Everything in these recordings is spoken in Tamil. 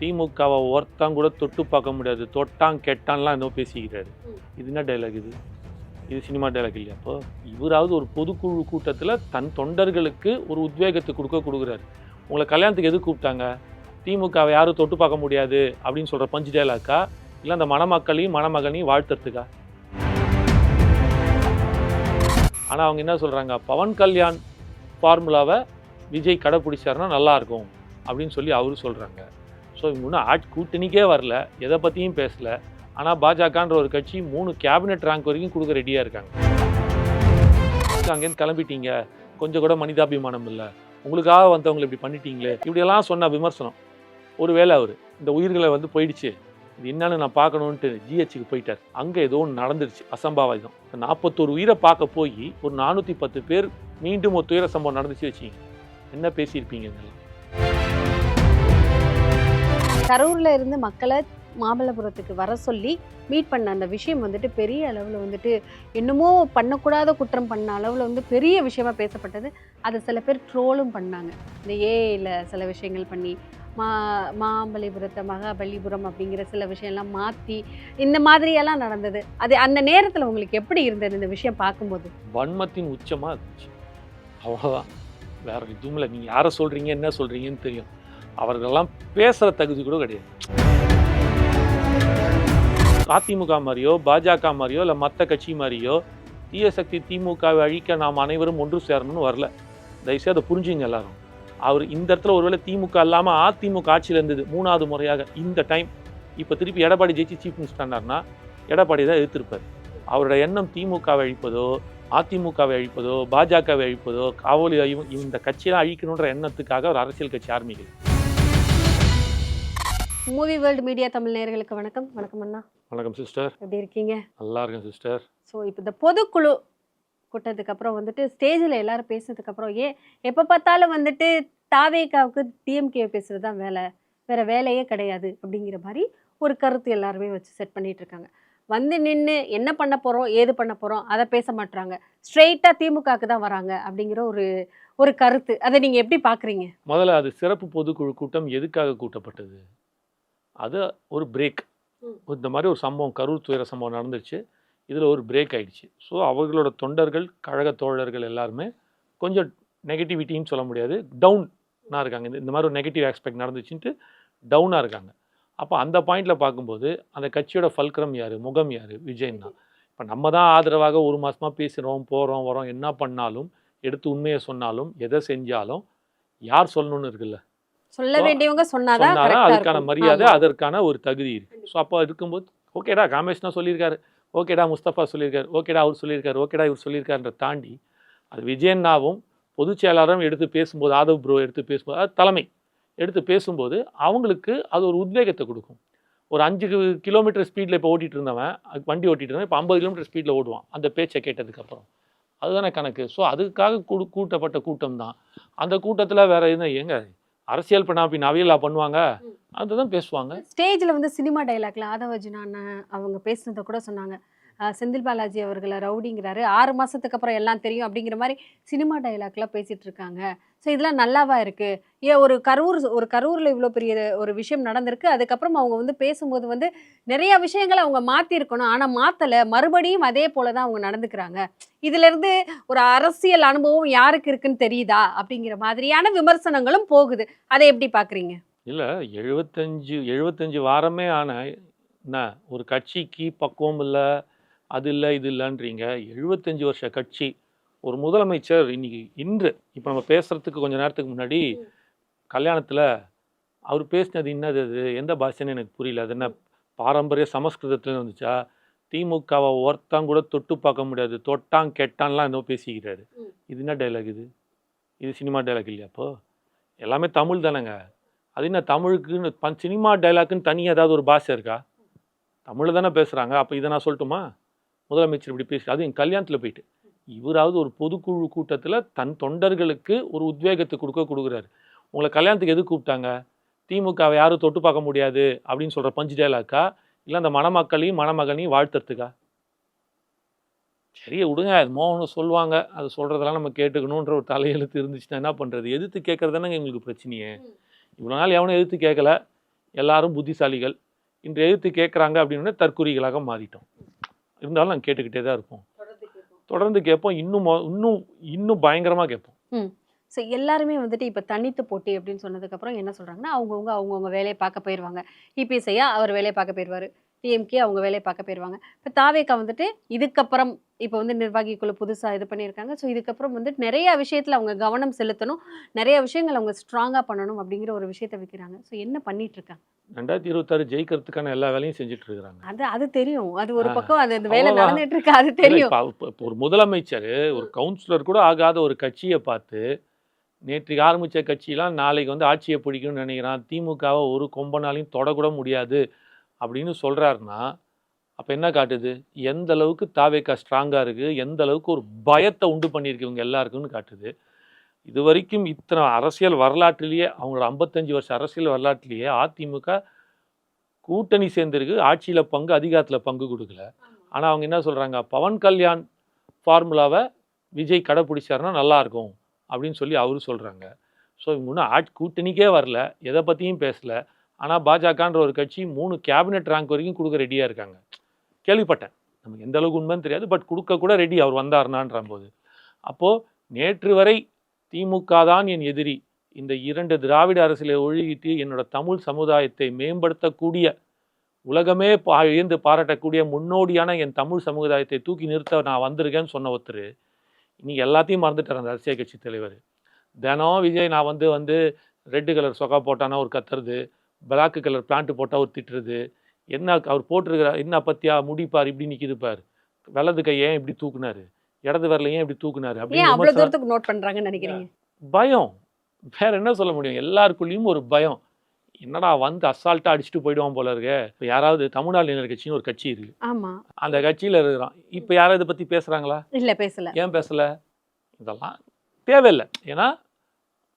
திமுகவை ஒருத்தன் கூட தொட்டு பார்க்க முடியாது. தொட்டான் கெட்டான்லாம் இன்னும் பேசிக்கிறாரு. இது என்ன டைலாக் இது? இது சினிமா டைலாக் இல்லையா அப்போ? இவராவது ஒரு பொதுக்குழு கூட்டத்தில் தன் தொண்டர்களுக்கு ஒரு உத்வேகத்தை கொடுக்க கொடுக்குறாரு. உங்களை கல்யாணத்துக்கு எது கூப்பிட்டாங்க? திமுகவை யாரும் தொட்டு பார்க்க முடியாது அப்படின்னு சொல்கிற பஞ்சு டைலாக்கா இல்லை அந்த மணமக்களையும் மணமகனையும் வாழ்த்துறதுக்கா? ஆனால் அவங்க என்ன சொல்கிறாங்க பவன் கல்யாண் ஃபார்முலாவை விஜய் கடைப்பிடிச்சாருன்னா நல்லாயிருக்கும் அப்படின்னு சொல்லி அவரு சொல்கிறாங்க ஸோ இவங்க ஒன்றும் ஆட் கூட்டணிக்கே வரல. எதை பற்றியும் பேசலை. ஆனால் பாஜகன்ற ஒரு கட்சி மூணு கேபினெட் ரேங்க் வரைக்கும் கொடுக்க ரெடியாக இருக்காங்க. அங்கேருந்து கிளம்பிட்டீங்க. கொஞ்சம் கூட மனிதாபிமானம் இல்லை. உங்களுக்காக வந்தவங்களை இப்படி பண்ணிட்டீங்களே. இப்படியெல்லாம் சொன்ன விமர்சனம். ஒருவேளை அவர் இந்த உயிர்களை வந்து போயிடுச்சு. இது என்னன்னு நான் பார்க்கணுன்ட்டு ஜிஹெச்சுக்கு போயிட்டார். அங்கே ஏதோ ஒன்று நடந்துருச்சு. அசம்பாவிதம். நாற்பத்தோரு உயிரை பார்க்க போய் ஒரு நானூற்றி பத்து பேர் மீண்டும் ஒரு துயர சம்பவம் நடந்துச்சு வச்சிங்க என்ன பேசியிருப்பீங்க இதெல்லாம்? கரூர்ல இருந்து மக்களை மாமல்லபுரத்துக்கு வர சொல்லி மீட் பண்ண அந்த விஷயம் வந்துட்டு பெரிய அளவில் வந்துட்டு என்னமோ பண்ணக்கூடாத குற்றம் பண்ண அளவில் வந்து பெரிய விஷயமா பேசப்பட்டது. அதை சில பேர் ட்ரோலும் பண்ணாங்க. இந்த ஏஐல சில விஷயங்கள் பண்ணி மா மாமல்லிபுரத்தை மகாபலிபுரம் அப்படிங்கிற சில விஷயம்லாம் மாற்றி இந்த மாதிரியெல்லாம் நடந்தது. அது அந்த நேரத்தில் உங்களுக்கு எப்படி இருந்தது இந்த விஷயம் பார்க்கும்போது? வன்மத்தின் உச்சமாக இருந்துச்சு. அவ்வளோதான் வேற எதுவும் இல்லை. நீங்கள் யாரை சொல்கிறீங்க என்ன சொல்கிறீங்கன்னு தெரியும். அவர்களெல்லாம் பேசுகிற தகுதி கூட கிடையாது. அதிமுக மாதிரியோ பாஜக மாதிரியோ இல்லை மற்ற கட்சி மாதிரியோ தீய சக்தி திமுகவை அழிக்க நாம் அனைவரும் ஒன்று சேரணும்னு வரல. தயவுசெய்து அதை புரிஞ்சுங்க எல்லாரும். அவர் இந்த இடத்துல ஒருவேளை திமுக இல்லாமல் அதிமுக ஆட்சியில் இருந்தது மூணாவது முறையாக இந்த டைம் இப்போ திருப்பி எடப்பாடி ஜெயிச்சு சீஃப் மினிஸ்டர்னார்னா எடப்பாடி தான் எதிர்த்திருப்பார். அவரோட எண்ணம் திமுகவை அழிப்பதோ அதிமுகவை அழிப்பதோ பாஜகவை அழிப்பதோ காவலி இந்த கட்சியெல்லாம் அழிக்கணுன்ற எண்ணத்துக்காக ஒரு அரசியல் கட்சி ஆரம்பிக்கல மூவி வேர்ல்டு மீடியா தமிழ் நேயர்களுக்கு வணக்கம். வணக்கம் அண்ணா. வணக்கம் சிஸ்டர் எப்படி இருக்கீங்க? நல்லா இருக்கேன் சிஸ்டர் ஸோ இப்போ இந்த பொதுக்குழு கூட்டத்துக்கு அப்புறம் வந்துட்டு ஸ்டேஜில் எல்லாரும் பேசுனதுக்கு அப்புறம் ஏன் எப்போ பார்த்தாலும் வந்துட்டு தாவேகாவுக்கு டிஎம்கே பேசுறது தான் வேலை. வேற வேலையே கிடையாது அப்படிங்கிற மாதிரி ஒரு கருத்து எல்லாருமே வச்சு செட் பண்ணிட்டு இருக்காங்க. வந்து நின்று என்ன பண்ண போகிறோம் ஏது பண்ண போகிறோம் அதை பேச மாட்றாங்க. ஸ்ட்ரெயிட்டாக திமுகவுக்கு தான் வராங்க அப்படிங்கிற ஒரு ஒரு கருத்து. அதை நீங்கள் எப்படி பார்க்குறீங்க? முதல்ல அது சிறப்பு பொதுக்குழு கூட்டம் எதுக்காக கூட்டப்பட்டது? அது ஒரு பிரேக். இந்த மாதிரி ஒரு சம்பவம் கரூர் துயர சம்பவம் நடந்துருச்சு. இதில் ஒரு பிரேக் ஆயிடுச்சு. ஸோ அவர்களோட தொண்டர்கள் கழக தோழர்கள் எல்லாருமே கொஞ்சம் நெகட்டிவிட்டின்னு சொல்ல முடியாது. டவுனாக இருக்காங்க. இந்த- இந்த மாதிரி ஒரு நெகட்டிவ் ஆஸ்பெக்ட் நடந்துச்சுன்ட்டு டவுனாக இருக்காங்க. அப்போ அந்த பாயிண்டில் பார்க்கும்போது அந்த கட்சியோட ஃபல்கரம் யார்? முகம் யார்? விஜயன். தான் இப்போ நம்ம தான் ஆதரவாக ஒரு மாதமாக பேசுகிறோம் போகிறோம் வரோம் என்ன பண்ணாலும் எடுத்து உண்மையை சொன்னாலும் எதை செஞ்சாலும் யார் சொல்லணும்னு இருக்குல்ல? சொல்ல வேண்டியவங்க சொன்னாதான் அதுக்கான. மரியாதை. அதற்கான ஒரு தகுதி இருக்கு. ஸோ அப்போ இருக்கும்போது ஓகேடா காமேஷ்னா சொல்லியிருக்காரு. ஓகேடா முஸ்தபா சொல்லியிருக்காரு. ஓகேடா அவர் சொல்லியிருக்காரு. ஓகேடா இவர் சொல்லியிருக்காருன்ற தாண்டி அது விஜயண்ணாவும் பொதுச் செயலாளரும் எடுத்து பேசும்போது ஆதவ் ப்ரோ எடுத்து பேசும்போது அது தலைமை எடுத்து பேசும்போது அவங்களுக்கு அது ஒரு உத்வேகத்தை கொடுக்கும். ஒரு அஞ்சு கிலோமீட்டர் ஸ்பீடில் இப்போ ஓட்டிட்டு இருந்தவன் அது வண்டி ஓட்டிட்டு இருந்தவன் இப்போ ஐம்பது கிலோமீட்டர் ஸ்பீடில் ஓடுவான் அந்த பேச்சை கேட்டதுக்கப்புறம் அதுதானே கணக்கு. ஸோ அதுக்காக கூ கூட்டப்பட்ட கூட்டம் தான். அந்த கூட்டத்தில் வேற எதுவும் எங்க அரசியல் பண்ணா பின் அவையலா பண்ணுவாங்க. அதுதான் பேசுவாங்க. ஸ்டேஜில் வந்து சினிமா டைலாக்ல ஆதவஜினா அண்ணன் அவங்க பேசுனதை கூட சொன்னாங்க. செந்தில் பாலாஜி அவர்களை ரவுடிங்கிறாரு. ஆறு மாசத்துக்கு அப்புறம் எல்லாம் தெரியும் அப்படிங்கிற மாதிரி சினிமா டைலாக்லாம் பேசிட்டு இருக்காங்க. ஸோ இதெல்லாம் நல்லாவா இருக்குது ஏன் ஒரு கரூர் ஒரு கரூரில் இவ்வளோ பெரிய ஒரு விஷயம் நடந்திருக்கு. அதுக்கப்புறம் அவங்க வந்து பேசும்போது வந்து நிறைய விஷயங்களை அவங்க மாற்றிருக்கணும் ஆனால் மாற்றலை மறுபடியும் அதே போல தான் அவங்க நடந்துக்கிறாங்க. இதுலேருந்து ஒரு அரசியல் அனுபவம் யாருக்கு இருக்குன்னு தெரியுதா? அப்படிங்கிற மாதிரியான விமர்சனங்களும் போகுது. அதை எப்படி பார்க்குறீங்க இல்லை எழுபத்தஞ்சு எழுபத்தஞ்சு வாரமே ஆன என்ன ஒரு கட்சிக்கு பக்குவம் இல்லை அது இல்லை இது இல்லைன்றீங்க. எழுபத்தஞ்சு வருஷ கட்சி ஒரு முதலமைச்சர் இன்னைக்கு இன்று இப்போ நம்ம பேசுறதுக்கு கொஞ்ச நேரத்துக்கு முன்னாடி. கல்யாணத்தில் அவர் பேசினது என்னது அது? எந்த பாஷைன்னு எனக்கு புரியல. அது என்ன பாரம்பரிய சமஸ்கிருதத்துல வந்துச்சா திமுகவை ஒருத்தன் கூட தொட்டு பார்க்க முடியாது. தொட்டான் கெட்டான்லாம் என்னவோ பேசிக்கிறாரு. இது என்ன டைலாக் இது? இது சினிமா டைலாக் இல்லையா அப்போ? எல்லாமே தமிழ் தானேங்க. அது என்ன தமிழுக்குன்னு ப- சினிமா டைலாக்குன்னு தனியாக ஏதாவது ஒரு பாஷை இருக்கா? தமிழில் தானே பேசுகிறாங்க அப்போ இதை நான் சொல்லட்டுமா? முதலமைச்சர் இப்படி பேசி அது என் கல்யாணத்தில் போயிட்டு. இவராவது ஒரு பொதுக்குழு கூட்டத்தில் தன் தொண்டர்களுக்கு ஒரு உத்வேகத்தை கொடுக்க கொடுக்குறாரு. உங்களை கல்யாணத்துக்கு எது கூப்பிட்டாங்க? திமுகவை யாரும் தொட்டு பார்க்க முடியாது அப்படின்னு சொல்கிற பஞ்சு டேலாக்கா இல்லை அந்த மணமக்களையும் மணமகனையும் வாழ்த்துறதுக்கா? சரி விடுங்க அது மோகனம் சொல்லுவாங்க. அது சொல்கிறதெல்லாம் நம்ம கேட்டுக்கணுன்ற ஒரு தலையெழுத்து இருந்துச்சுன்னா என்ன பண்ணுறது எதிர்த்து கேட்குறதானங்க எங்களுக்கு பிரச்சனையே. இவ்வளோ நாள் எவனும் எதிர்த்து கேட்கல. எல்லாரும் புத்திசாலிகள். இன்று எதிர்த்து கேட்குறாங்க அப்படின்னு தற்குறிகளாக மாறிட்டோம். இருந்தாலும் நாங்கள் கேட்டுக்கிட்டே தான் இருப்போம் தொடர்ந்து கேட்போம். இன்னும் மொ- இன்னும் இன்னும் பயங்கரமாக கேட்போம். ஸோ எல்லாருமே வந்துட்டு இப்போ தனித்து போட்டி அப்படின்னு சொன்னதுக்கப்புறம் என்ன சொல்கிறாங்கன்னா அவங்கவுங்க அவங்கவுங்க வேலையை பார்க்க போயிடுவாங்க இபிஎஸ்ஐயா அவர் வேலையை பார்க்க போயிடுவார் டிஎம்கே அவங்க வேலையை பார்க்க போயிடுவாங்க இப்போ தாவேக்கா வந்துட்டு இதுக்கப்புறம் இப்போ வந்து நிர்வாகி குழு புதுசாக இது பண்ணியிருக்காங்க. ஸோ இதுக்கப்புறம் வந்துட்டு நிறைய விஷயத்தில் அவங்க கவனம் செலுத்தணும். நிறைய விஷயங்கள் அவங்க ஸ்ட்ராங்காக பண்ணணும் அப்படிங்கிற ஒரு விஷயத்தை வைக்கிறாங்க. ஸோ என்ன பண்ணிட்டு இருக்காங்க ரெண்டாயிரத்தி இருபத்தாறு ஜெயிக்கிறதுக்கான எல்லா வேலையும் செஞ்சுட்டு இருக்கிறாங்க அது அது தெரியும். அது ஒரு பக்கம் அது அந்த வேலை. நடந்துட்டு இருக்கு அது தெரியும். ஒரு முதலமைச்சர் ஒரு கவுன்சிலர் கூட ஆகாத ஒரு கட்சியை பார்த்து நேற்றுக்கு ஆரம்பிச்ச கட்சியெல்லாம் நாளைக்கு வந்து ஆட்சியை பிடிக்கணும்னு நினைக்கிறான். திமுகவை ஒரு கொம்பனாலையும் தொடக்கூட முடியாது. அப்படின்னு சொல்றாருன்னா அப்ப என்ன காட்டுது? எந்த அளவுக்கு தாவேக்கா ஸ்ட்ராங்கா இருக்கு? எந்த அளவுக்கு ஒரு பயத்தை உண்டு பண்ணியிருக்கு இவங்க எல்லாருக்குன்னு காட்டுது. இது வரைக்கும் இத்தனை அரசியல் வரலாற்றிலேயே அவங்களோட ஐம்பத்தஞ்சு வருஷ அரசியல் வரலாற்றிலேயே அதிமுக கூட்டணி சேர்ந்திருக்கு. ஆட்சியில பங்கு அதிகாரத்துல பங்கு கொடுக்கல. ஆனா அவங்க என்ன சொல்றாங்க? பவன் கல்யாண் ஃபார்முலாவை விஜய் கடைப்பிடிச்சாருன்னா நல்லா இருக்கும் அப்படின்னு சொல்லி அவரு சொல்றாங்க. ஸோ இவங்க இன்னும் ஆட் கூட்டணிக்கே வரல. எதை பத்தியும் பேசல. ஆனால் பாஜகன்ற ஒரு கட்சி மூணு கேபினெட் ரேங்க் வரைக்கும் கொடுக்க ரெடியாக இருக்காங்க. கேள்விப்பட்டேன். நமக்கு எந்த அளவுக்கு உண்மைன்னு தெரியாது பட் கொடுக்க கூட ரெடி அவர் வந்தார்னான்ற போது. அப்போது நேற்று வரை திமுக தான் என் எதிரி. இந்த இரண்டு திராவிட அரசியலை ஒழுகிட்டு என்னோட தமிழ் சமுதாயத்தை மேம்படுத்தக்கூடிய உலகமே பா வியந்து பாராட்டக்கூடிய முன்னோடியான என் தமிழ் சமுதாயத்தை தூக்கி நிறுத்த நான் வந்திருக்கேன்னு சொன்ன ஒருத்தர். இன்னைக்கு எல்லாத்தையும் மறந்துட்டார் அந்த அரசியல் கட்சி தலைவர். தினம் விஜய் நான் வந்து வந்து ரெட்டு கலர் சொக்கா போட்டானா ஒரு கத்துறது. பிளாக் கலர் பேண்ட் போட்டால் ஒரு திட்டுறது. என்ன அவர் போட்டிருக்கிற என்ன பத்தியா? முடிப்பார் இப்படி நிற்கிது பார். வலது கை ஏன் இப்படி தூக்குனாரு? இடது வரல ஏன் இப்படி தூக்குனாரு? அப்படின்னு நோட் பண்ணுறாங்கன்னு நினைக்கிறீங்க? பயம். வேற என்ன சொல்ல முடியும்? எல்லாருக்குள்ளேயும் ஒரு பயம். என்னடா வந்து அசால்ட்டா அடிச்சுட்டு போயிடுவான் போல இருக்க. இப்போ யாராவது தமிழ்நாடு இளைஞர் கட்சின்னு ஒரு கட்சி இருக்கு. ஆமா. அந்த கட்சியில இருக்கிறான். இப்போ யாராவது இதை பத்தி பேசுறாங்களா? இல்ல பேசல. ஏன் பேசல? இதெல்லாம் தேவையில்லை. ஏன்னா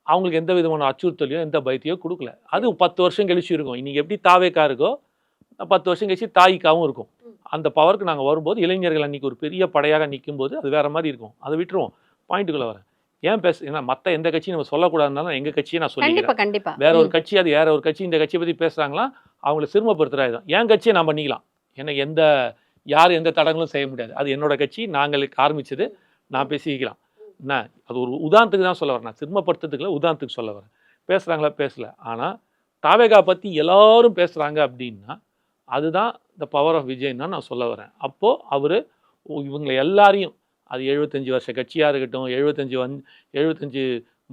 அவங்களுக்கு எந்த விதமான அச்சுறுத்தலையோ எந்த பயத்தையோ கொடுக்கல. அது பத்து வருஷம் கழிச்சு இருக்கும். இன்னைக்கு எப்படி தாவேக்கா இருக்கோ பத்து வருஷம் கழிச்சு தாய்க்காவும் இருக்கும். அந்த பவருக்கு நாங்கள் வரும்போது இளைஞர்கள் அன்னைக்கு ஒரு பெரிய படையாக நிக்கும்போது அது வேற மாதிரி இருக்கும். அதை விட்டுருவோம். பாயிண்ட்டுக்குள்ள வரேன். ஏன் பேச ஏன்னா மற்ற எந்த கட்சியும் நம்ம சொல்லக்கூடாதுனாலும் எங்க கட்சியை நான் சொல்லிக்கிறேன். வேற ஒரு. கட்சி அது வேற ஒரு கட்சி இந்த கட்சியை பத்தி பேசுறாங்களா அவங்கள சிறுமப்படுத்துறாங்க என் கட்சியை நான் பண்ணிக்கலாம் எனக்கு எந்த யார் எந்த தடங்களும் செய்ய முடியாது. அது என்னோட கட்சி நாங்களுக்கு ஆரம்பிச்சது நான் பேசிக்கலாம். என்ன? அது ஒரு உதாரணத்துக்கு தான் சொல்ல வரேன். நான் சிறுமப்படுத்துறதுக்கு உதாரணத்துக்கு சொல்ல வரேன். பேசுகிறாங்களா பேசல. ஆனால் தாவேகா பற்றி எல்லாரும் பேசுகிறாங்க அப்படின்னா அதுதான் இந்த பவர் ஆஃப் விஜய்னா நான் சொல்ல வரேன். அப்போது அவர் இவங்களை எல்லாரையும் அது எழுபத்தஞ்சி வருஷ கட்சியாக இருக்கட்டும் எழுபத்தஞ்சு வந் எழுபத்தஞ்சு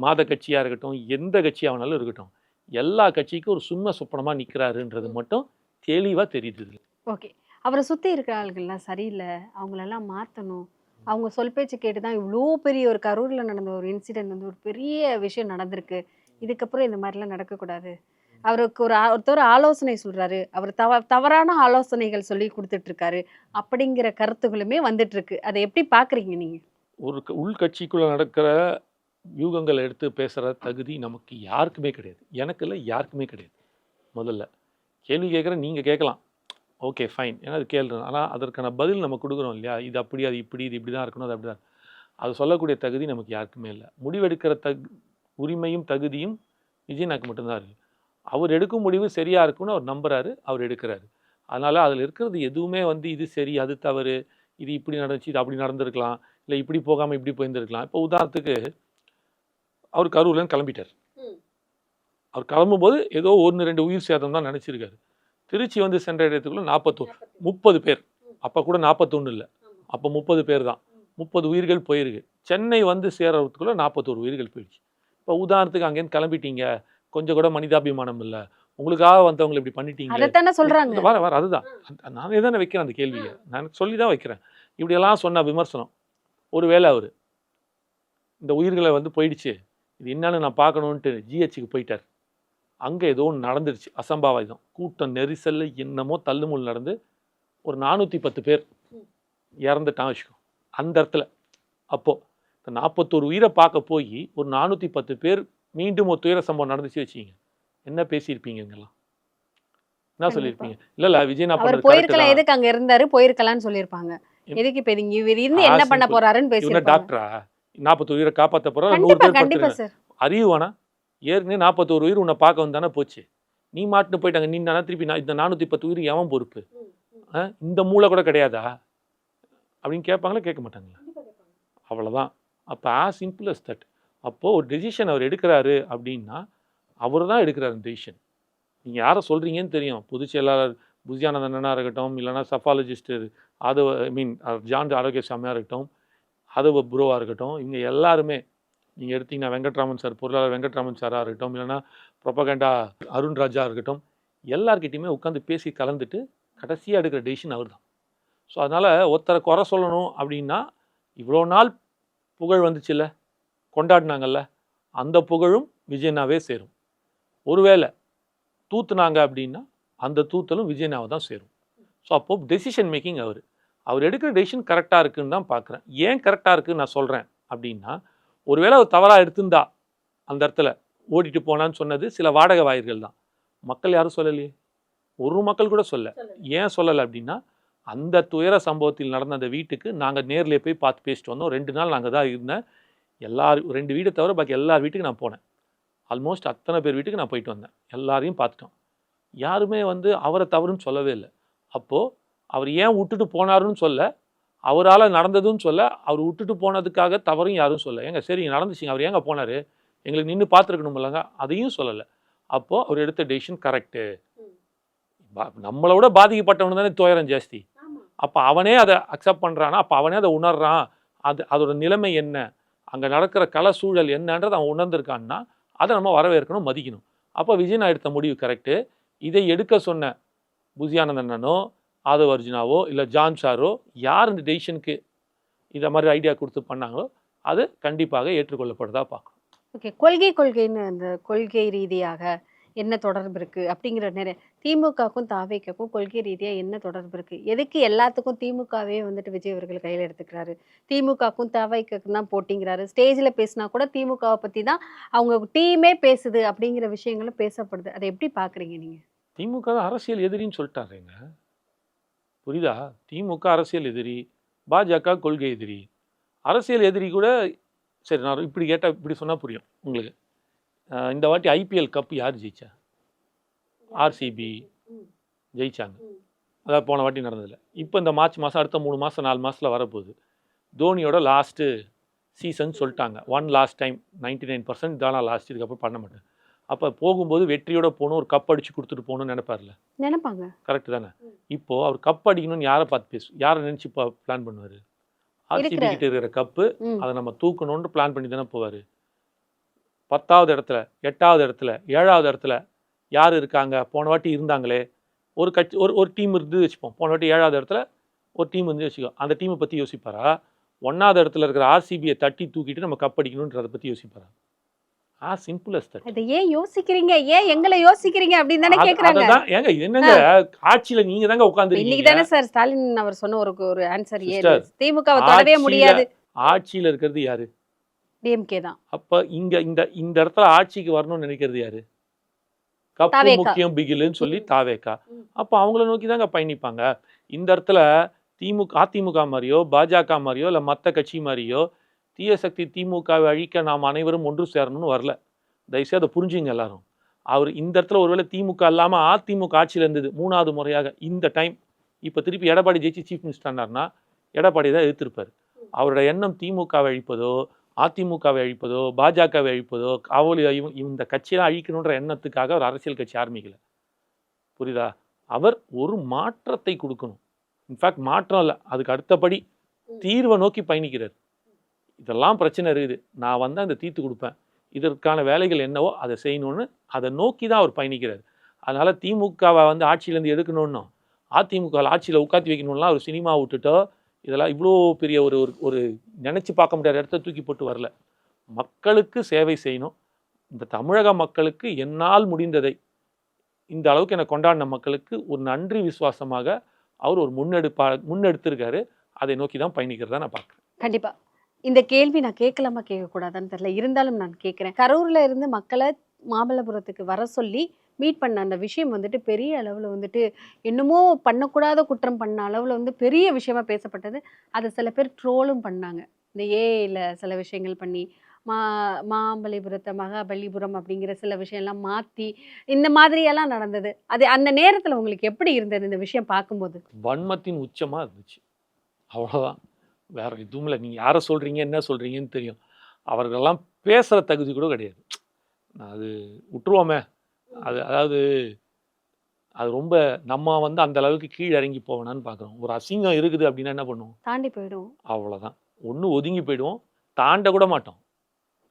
மாத கட்சியாக இருக்கட்டும் எந்த கட்சியாக வேணாலும் இருக்கட்டும் எல்லா கட்சிக்கும் ஒரு சும்மா சுப்பனமாக நிற்கிறாருன்றது மட்டும் தெளிவாக தெரியுது ஓகே. அவரை சுற்றி இருக்கிற ஆள்கள்லாம் சரியில்லை. அவங்களெல்லாம் மாற்றணும் அவங்க சொல் பேச்சு கேட்டு தான் இவ்வளோ பெரிய ஒரு கரூரில் நடந்த ஒரு இன்சிடென்ட் வந்து ஒரு பெரிய விஷயம் நடந்திருக்கு. இதுக்கப்புறம் இந்த மாதிரிலாம் நடக்கக்கூடாது. அவருக்கு ஒரு ஒருத்தர் ஆலோசனை சொல்கிறாரு அவர் தவ தவறான ஆலோசனைகள் சொல்லி கொடுத்துட்ருக்காரு. அப்படிங்கிற கருத்துகளுமே வந்துட்டுருக்கு அதை எப்படி பார்க்குறீங்க நீங்கள் ஒரு உள்கட்சிக்குள்ளே நடக்கிற வியூகங்களை எடுத்து பேசுகிற தகுதி நமக்கு யாருக்குமே கிடையாது. எனக்கு இல்லை யாருக்குமே கிடையாது. முதல்ல கேள்வி கேட்குற நீங்கள் கேட்கலாம். Okay fine. ஏன்னா அது கேள்வி. ஆனால் அதற்கான பதில் நம்ம கொடுக்குறோம் இல்லையா? இது அப்படி அது இப்படி இது இப்படி தான் இருக்கணும் அது அப்படி தான் அது சொல்லக்கூடிய தகுதி நமக்கு யாருக்குமே இல்லை. முடிவெடுக்கிற தகு உரிமையும் தகுதியும் விஜயனாக்கு மட்டும்தான் இருக்கு. அவர் எடுக்கும் முடிவு சரியா இருக்கும்னு அவர் நம்புறாரு அவர் எடுக்கிறாரு. அதனால அதில் இருக்கிறது எதுவுமே வந்து இது சரி அது தவறு இது இப்படி நடந்துச்சு இது அப்படி நடந்திருக்கலாம் இல்லை இப்படி போகாமல் இப்படி போயிருந்திருக்கலாம். இப்போ உதாரணத்துக்கு அவர் கரூர்லேருந்து கிளம்பிட்டார். அவர் கிளம்பும்போது ஏதோ ஒன்று ரெண்டு உயிர் சேதம் தான் நினச்சிருக்காரு. திருச்சி வந்து சென்ற இடத்துக்குள்ள நாற்பத்தொன்று முப்பது பேர். அப்போ கூட நாற்பத்தொன்று இல்லை. அப்போ முப்பது பேர் தான். முப்பது உயிர்கள் போயிருக்கு. சென்னை வந்து சேர்றதுக்குள்ள நாற்பத்தோரு உயிர்கள் போயிடுச்சு. இப்போ உதாரணத்துக்கு அங்கேருந்து கிளம்பிட்டீங்க. கொஞ்சம் கூட மனிதாபிமானம் இல்லை. உங்களுக்காக வந்தவங்களை இப்படி பண்ணிட்டீங்க. சொல்றாங்க. வர வர அதுதான். நானே தானே வைக்கிறேன் அந்த கேள்வியை. நான் சொல்லி தான் வைக்கிறேன். இப்படியெல்லாம் சொன்ன விமர்சனம். ஒருவேளை அவர் இந்த உயிர்களை வந்து போயிடுச்சு. இது என்னன்னு நான் பார்க்கணுன்ட்டு ஜிஹெச்சுக்கு போயிட்டார். அங்கே ஏதோ ஒன்று நடந்துருச்சு. அசம்பாவிதம். கூட்டம் நெரிசல்ல என்னமோ தள்ளுமுள் நடந்து ஒரு நானூற்றி பத்து பேர் இறந்துட்டான் வச்சுக்கோ. அந்த இடத்துல. அப்போ இந்த நாற்பத்தோரு உயிரை பார்க்க போய் ஒரு நானூற்றி பத்து பேர் மீண்டும் ஒரு துயர சம்பவம் நடந்துச்சு வச்சிங்க என்ன பேசியிருப்பீங்க இங்கெல்லாம் என்ன. சொல்லியிருப்பீங்க? இல்ல இல்ல விஜய் நான் போயிருக்கலாம். எதுக்கு அங்க இருந்தாரு? போயிருக்கலாம்னு சொல்லியிருப்பாங்க. எதுக்கு இப்ப இங்க இவர் இருந்து என்ன பண்ண. போறாருன்னு பேசியிருப்பாங்க. டாக்டரா நாற்பத்தோரு உயிரை காப்பாத்த போறா நூறு கண்டிப்பா பேர் கண்டிப்பா பத்து சார் அறிவு வேணா ஏற்கனவே நாற்பத்தோரு உயிர் உன்னை பார்க்க வந்தானே போச்சு. நீ மாட்டுன்னு போயிட்டாங்க. நீ திருப்பி நான் இந்த நானூற்றி பத்து உயிர் எவன் பொறுப்பு. ஆ? இந்த மூளை கூட கிடையாதா? அப்படின்னு கேட்பாங்களா? கேட்க மாட்டாங்களா? அவ்வளோதான் அப்போ ஆஸ் சிம்பிள் தட் அப்போது ஒரு டெசிஷன் அவர் எடுக்கிறாரு அப்படின்னா அவர் தான் எடுக்கிறாரு டெசிஷன் நீங்கள் யாரை சொல்கிறீங்கன்னு தெரியும். பொதுச் செயலாளர் புஜியானந்தனா இருக்கட்டும் இல்லைன்னா சஃபாலஜிஸ்ட் அது ஐ மீன் ஜான் ஆரோக்கியசாமியாக இருக்கட்டும் அதவ ப்ரோவாக இருக்கட்டும் இவங்க எல்லாருமே நீங்கள் எடுத்தீங்கன்னா வெங்கட்ராமன் சார் பொருளாளர் வெங்கட்ராமன் சாராக இருக்கட்டும் இல்லைன்னா ப்ரொபகண்டா அருண் ராஜா இருக்கட்டும் எல்லார்கிட்டையுமே உட்காந்து பேசி கலந்துட்டு கடைசியாக எடுக்கிற டெசிஷன் அவர் தான் ஸோ அதனால் ஒருத்தரை குறை சொல்லணும் அப்படின்னா இவ்வளோ நாள் புகழ் வந்துச்சுல்ல கொண்டாடினாங்கல்ல அந்த புகழும் விஜயனாவே சேரும். ஒருவேளை தூத்துனாங்க அப்படின்னா அந்த தூத்தலும் விஜயனாவை தான் சேரும். ஸோ அப்போது டெசிஷன் மேக்கிங் அவர். அவர் எடுக்கிற டெசிஷன் கரெக்டாக இருக்குன்னு தான் பார்க்குறேன் ஏன் கரெக்டாக இருக்குன்னு நான் சொல்கிறேன் அப்படின்னா ஒருவேளை அவர் தவறாக எடுத்திருந்தா அந்த இடத்துல ஓடிட்டு போனான்னு சொன்னது சில வாடகை வாயிர்கள் தான். மக்கள் யாரும் சொல்லலையே. ஒரு மக்கள் கூட சொல்ல ஏன் சொல்லலை அப்படின்னா அந்த துயர சம்பவத்தில் நடந்த அந்த வீட்டுக்கு நாங்கள் நேர்லயே போய் பார்த்து பேசிட்டு வந்தோம். ரெண்டு நாள் நாங்கள் தான் இருந்தேன். எல்லார் ரெண்டு வீடை தவிர பாக்கி எல்லார் வீட்டுக்கு நான் போனேன். ஆல்மோஸ்ட் அத்தனை பேர் வீட்டுக்கு நான் போயிட்டு வந்தேன். எல்லாரையும் பார்த்துட்டோம். யாருமே வந்து அவரை தவறுன்னு சொல்லவே இல்லை. அப்போது அவர் ஏன் விட்டுட்டு போனாருன்னு சொல்ல அவரால் நடந்ததுன்னு சொல்ல அவர் விட்டுட்டு போனதுக்காக தவறும் யாரும் சொல்ல ஏங்க சரி நடந்துச்சுங்க. அவர் ஏங்க போனார்? எங்களுக்கு நின்று பார்த்துருக்கணுமில்லங்க. அதையும் சொல்லலை. அப்போது அவர் எடுத்த டெசிஷன் கரெக்டு நம்மளை விட பாதிக்கப்பட்டவனு தானே துயரம் ஜாஸ்தி. அப்போ அவனே அதை அக்செப்ட் பண்ணுறானா அப்போ அவனே அதை உணர்றான். அது அதோட நிலைமை என்ன? அங்கே நடக்கிற கல சூழல் என்னன்றது அவன் உணர்ந்திருக்கான்னா அதை நம்ம வரவேற்கணும் மதிக்கணும். அப்போ விஜய் நான் எடுத்த முடிவு கரெக்டு இதை எடுக்க சொன்ன புசியானந்தனோ ஆதவ் அர்ஜுனாவோ இல்லை ஜான் சாரோ யார் இந்த டெசிஷனுக்கு இதை மாதிரி ஐடியா கொடுத்து பண்ணாங்களோ அது கண்டிப்பாக ஏற்றுக்கொள்ளப்படுதா பார்க்கணும். ஓகே கொள்கை கொள்கைன்னு அந்த கொள்கை ரீதியாக என்ன தொடர்பு இருக்கு அப்படிங்கிற நிறைய திமுகவுக்கும் தாவேக்காக்கும் கொள்கை ரீதியா என்ன தொடர்பு இருக்கு? எதுக்கு எல்லாத்துக்கும் திமுகவே வந்துட்டு விஜய் அவர்கள் கையில எடுத்துக்கிறாரு? திமுகவுக்கும் தாவைக்கும் தான் போட்டிங்கிறாரு. ஸ்டேஜ்ல பேசினா கூட திமுகவை பத்தி தான் அவங்க டீமே பேசுது அப்படிங்கிற விஷயங்களும் பேசப்படுது. அதை எப்படி பாக்குறீங்க நீங்க? திமுக அரசியல் எதிரின்னு சொல்லிட்டாருங்க புரியுதா? திமுக அரசியல் எதிரி பாஜக கொள்கை எதிரி. அரசியல் எதிரி கூட சரி நான் இப்படி கேட்டால் இப்படி சொன்னால் புரியும் உங்களுக்கு. இந்த வாட்டி ஐபிஎல் கப் யார் ஜெயிச்சா? ஆர்சிபி ஜெயிச்சாங்க. அதாவது போன வாட்டி நடந்ததில்ல இப்போ இந்த மார்ச் மாதம் அடுத்த மூணு மாதம் நாலு மாதத்தில் வரப்போகுது. தோனியோட லாஸ்ட்டு சீசன் சொல்லிட்டாங்க. One last time ninety nine percent இதெல்லாம் லாஸ்ட் இதுக்கப்புறம் பண்ண மாட்டேன் அப்போ போகும்போது வெற்றியோட போகணும் ஒரு கப் அடிச்சு கொடுத்துட்டு போகணும்னு நினைப்பார்ல? நினைப்பாங்க. கரெக்ட் தானே? இப்போ அவர் கப் அடிக்கணும்னு யாரை பார்த்து பேசு யாரை நினச்சி பிளான் பண்ணுவார்? ஆர்சிபி இருக்கிற- கிட்ட இருக்கிற கப்பு. அதை நம்ம தூக்கணும்னு பிளான் பண்ணி தானே போவார்? பத்தாவது இடத்துல எட்டாவது இடத்துல ஏழாவது இடத்துல யார் இருக்காங்க? போன வாட்டி இருந்தாங்களே. ஒரு கட்சி ஒரு ஒரு டீம் இருந்து வச்சுப்போம். போன வாட்டி ஏழாவது இடத்துல ஒரு டீம் இருந்து வச்சுக்கோ. அந்த டீமை பற்றி யோசிப்பாரா? ஒன்றாவது இடத்துல இருக்கிற ஆர்சிபியை தட்டி தூக்கிட்டு நம்ம கப் அடிக்கணுன்றதை பற்றி யோசிப்பாரா? ஆ சிம்பிள் அஸ் தட் ஏன் யோசிக்கிறீங்க? ஏன் எங்களை யோசிக்கிறீங்க அப்படின்னு தானே கேக்குறாங்க. ஏங்க என்னங்க? ஆட்சியில நீங்க தாங்க இன்னைக்கு உட்காந்துருக்கீங்க தானே சார் ஸ்டாலின் அவர் சொன்ன ஒரு ஒரு ஆன்சர் ஏ Sister, திமுகவை தொடவே முடியாது. ஆட்சியில இருக்கிறது யாரு? டிஎம்கே தான். அப்ப இங்க இந்த இந்த இடத்துல ஆட்சிக்கு வரணும்னு நினைக்கிறது யாரு? கப்பு. முக்கியம் பிகிலுன்னு சொல்லி தாவேக்கா. அப்ப அவங்கள நோக்கி தாங்க பயணிப்பாங்க. இந்த இடத்துல திமுக அதிமுக மாதிரியோ பாஜக மாதிரியோ இல்ல மத்த கட்சி மாதிரியோ தீய சக்தி திமுகவை அழிக்க நாம் அனைவரும் ஒன்று சேரணும்னு வரல. தயவுசெய்து அதை புரிஞ்சுங்க எல்லாரும். அவர் இந்த இடத்துல ஒருவேளை திமுக இல்லாம அதிமுக ஆட்சியில் இருந்தது மூணாவது முறையாக இந்த டைம் இப்போ திருப்பி எடப்பாடி ஜெயிச்சு சீஃப் மினிஸ்டர்னார்னா எடப்பாடி தான் எதிர்த்திருப்பார். அவரோட எண்ணம் திமுகவை அழிப்பதோ அதிமுகவை அழிப்பதோ பாஜகவை அழிப்பதோ அவளை இந்த கட்சியெல்லாம் அழிக்கணுன்ற எண்ணத்துக்காக அவர் அரசியல் கட்சி ஆரம்பிக்கல. புரியுதா? அவர் ஒரு மாற்றத்தை கொடுக்கணும். இன்ஃபேக்ட் மாற்றம் இல்லை. அதுக்கு அடுத்தபடி தீர்வை நோக்கி பயணிக்கிறார். இதெல்லாம் பிரச்சனை இருக்குது. நான் வந்து அந்த தீர்த்து கொடுப்பேன். இதற்கான வேலைகள் என்னவோ அதை செய்யணும்னு அதை நோக்கி தான் அவர் பயணிக்கிறார். அதனால் திமுகவை வந்து ஆட்சியிலேருந்து எடுக்கணும்னு அதிமுக ஆட்சியில் உட்காத்தி வைக்கணும்லாம் ஒரு சினிமா விட்டுட்டோ இதெல்லாம் இவ்வளோ பெரிய ஒரு ஒரு- ஒரு நினச்சி பார்க்க முடியாத இடத்த தூக்கி போட்டு வரல. மக்களுக்கு சேவை செய்யணும். இந்த தமிழக மக்களுக்கு என்னால் முடிந்ததை இந்த அளவுக்கு என்னை கொண்டாடின மக்களுக்கு ஒரு நன்றி விசுவாசமாக அவர் ஒரு முன்னெடுப்பா முன்னெடுத்திருக்காரு. அதை நோக்கி தான் பயணிக்கிறதா நான் பார்க்குறேன். கண்டிப்பாக இந்த கேள்வி நான் கேட்கலாமா கேட்கக்கூடாதான்னு தெரியல. இருந்தாலும் நான் கேட்குறேன். கரூரில் இருந்து மக்களை மாமல்லபுரத்துக்கு வர சொல்லி மீட் பண்ண அந்த விஷயம் வந்துட்டு பெரிய அளவில் வந்துட்டு என்னமோ பண்ணக்கூடாத குற்றம் பண்ண அளவில் வந்து பெரிய விஷயமா பேசப்பட்டது. அதை சில பேர் ட்ரோலும் பண்ணாங்க. இந்த ஏஐயில் சில விஷயங்கள் பண்ணி மா மாமல்லிபுரத்தை மகாபலிபுரம் அப்படிங்கிற சில விஷயம்லாம் மாற்றி இந்த மாதிரியெல்லாம் நடந்தது. அது அந்த நேரத்தில் உங்களுக்கு எப்படி இருந்தது இந்த விஷயம் பார்க்கும்போது? வன்மத்தின் உச்சமாக இருந்துச்சு. அவ்வளோதான் வேற எதுவும் இல்லை நீங்கள் யாரை சொல்கிறீங்க என்ன சொல்கிறீங்கன்னு தெரியும். அவர்களெல்லாம் பேசுகிற தகுதி கூட கிடையாது. அது விட்டுருவோமே. அது அதாவது அது ரொம்ப நம்ம வந்து அந்த அளவுக்கு கீழே இறங்கி போவேனான்னு பார்க்குறோம். ஒரு அசிங்கம் இருக்குது அப்படின்னா என்ன பண்ணுவோம்? தாண்டி போயிடும் அவ்வளோதான் ஒன்று ஒதுங்கி போயிடுவோம். தாண்ட கூட மாட்டோம்.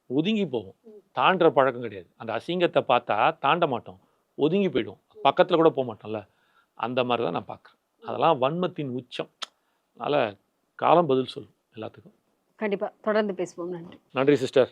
ஒதுங்கி போவோம். தாண்டுற பழக்கம் கிடையாது. அந்த அசிங்கத்தை பார்த்தா தாண்ட மாட்டோம். ஒதுங்கி போயிடுவோம். பக்கத்தில் கூட போக மாட்டோம்ல. அந்த மாதிரி தான் நான் பார்க்குறேன். அதெல்லாம் வன்மத்தின் உச்சம். அதனால் காலம் பதில் சொல்லும் எல்லாத்துக்கும். கண்டிப்பாக தொடர்ந்து பேசுவோம். நன்றி. நன்றி சிஸ்டர்.